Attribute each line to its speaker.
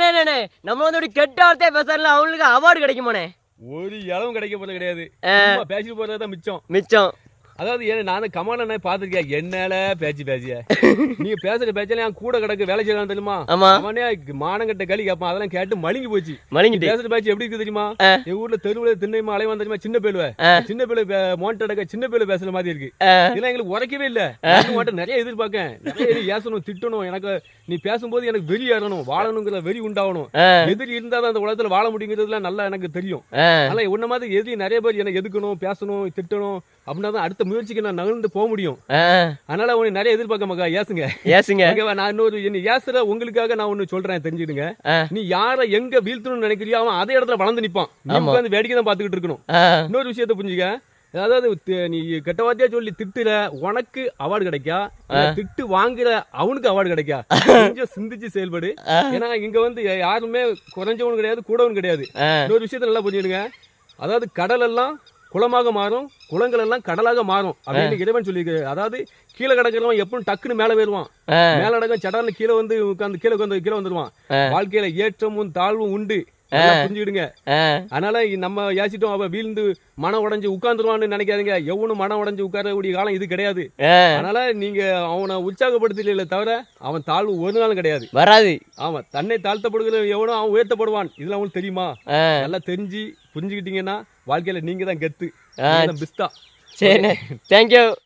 Speaker 1: அண்ணே நம்ம வந்து இப்படி கெட்ட வார்த்தையா பேசுறதுல அவங்களுக்கு அவார்டு கிடைக்குமாண்ணே?
Speaker 2: ஒரு இளவும் கிடைக்க போறது கிடையாது. பேசிட்டு போறது தான் மிச்சம்.
Speaker 1: மிச்சம்.
Speaker 2: அதாவது ஏன்னா நான் நான் பாத்திருக்கேன் என்னால? பேச்சு பேசிய நீங்க பேசுற பேச்சல என் கூட கிடக்கு. வேலை செய்யலாம் தெரியுமா? அவனே மானங்கட்ட களி கேட்பான் அதெல்லாம் கேட்டு மழுங்கி போச்சு. நீ
Speaker 1: மலிங்கிட்டு
Speaker 2: பேசுற பேச்சு எப்படி இருக்கு தெரியுமா. எங்க ஊர்ல தெருவுல திண்ணைமா அலைவான் தெரியுமா? சின்ன பேலுவ.
Speaker 1: ஆ.
Speaker 2: சின்ன பேலு மோன்டடக்க சின்ன பேலு பேசுற மாதிரி இருக்கு. இதெல்லாம் எங்களுக்கு உரைக்கவே இல்ல. மட்டும் நிறைய எதிர்பார்க்கேன். நிறைய எதிர் ஏசணும் திட்டணும். எனக்கு நீ பேசும்போது எனக்கு வெறி ஏறணும். வாழணுங்கிற வெறி உண்டாகணும் எதிரி இருந்தா தான் அந்த உலகத்துல வாழ முடியுங்கிறதுல நல்லா எனக்கு தெரியும்.
Speaker 1: ஆ.
Speaker 2: அதனால உன்ன மாதிரி எதிரி நிறைய பேர் எனக்கு எதுக்கணும் பேசணும் திட்டணும். அப்படின்னா தான் அடுத்த முயற்சிக்கு நான் நகர்ந்து போக முடியும். அதனால உன்னை நிறைய எதிர்பார்க்க மக்கா ஏசுங்க.
Speaker 1: ஏசுங்க.
Speaker 2: நான் இன்னொரு என்ன ஏசுற உங்களுக்காக நான் ஒண்ணு சொல்றேன் தெரிஞ்சுடுங்க. நீ யாரை எங்க வீழ்த்தணும்னு நினைக்கிறியோ அவன் அதே இடத்துல வளர்ந்து நிப்பான். உட்கார்ந்து வேடிக்கை தான் பாத்துக்கிட்டு இருக்கணும். இன்னொரு விஷயத்த புரிஞ்சுக்க. அதாவது நீ கெட்ட வார்த்தையா சொல்லி திட்டுற உனக்கு அவார்டு கிடைக்கா? திட்டு வாங்குற அவனுக்கு அவார்டு கிடைக்கா? கொஞ்சம் சிந்திச்சு செயல்படு. ஏன்னா இங்க வந்து யாருமே குறைஞ்சவனும் கிடையாது கூடவன் கிடையாது. இன்னொரு விஷயத்த நல்லா புரிஞ்சுடுங்க அதாவது கடல் எல்லாம் குளமாக மாறும் குளங்கள் எல்லாம் கடலாக மாறும் அப்படின்னு இறைவன் சொல்லியிருக்கு. அதாவது கீழே கிடக்கிறவன் எப்பவும் டக்குன்னு மேல வருவான்
Speaker 1: ஆ.
Speaker 2: மேல அடக்கம் சடார்னு கீழே வந்து உட்காந்து கீழே வந்து கீழே வந்துருவான். வாழ்க்கையில ஏற்றமும் தாழ்வும் உண்டு. புரிஞ்சுக்கிடுங்க. அதனால நம்ம யாசிட்டோம் அவ வீழ்ந்து மனம் உடைஞ்சு உட்கார்ந்துருவான்னு நினைக்காதீங்க. எவனும் மனம் உடைஞ்சு உட்காரக்கூடிய காலம் இது கிடையாது. அதனால நீங்க அவனை உற்சாகப்படுத்தல தவிர அவன் தாழ்வு ஒரு நாளும் கிடையாது.
Speaker 1: வராது.
Speaker 2: ஆமா தன்னை தாழ்த்தப்படுகிற எவனோ அவன் உயர்த்தப்படுவான். இதெல்லாம் உங்களுக்கு தெரியுமா? நல்லா தெரிஞ்சு புரிஞ்சுக்கிட்டீங்கன்னா வாழ்க்கையில நீங்க தான் கெத்து பிஸ்தா
Speaker 1: சரிண்ணே தேங்க்யூ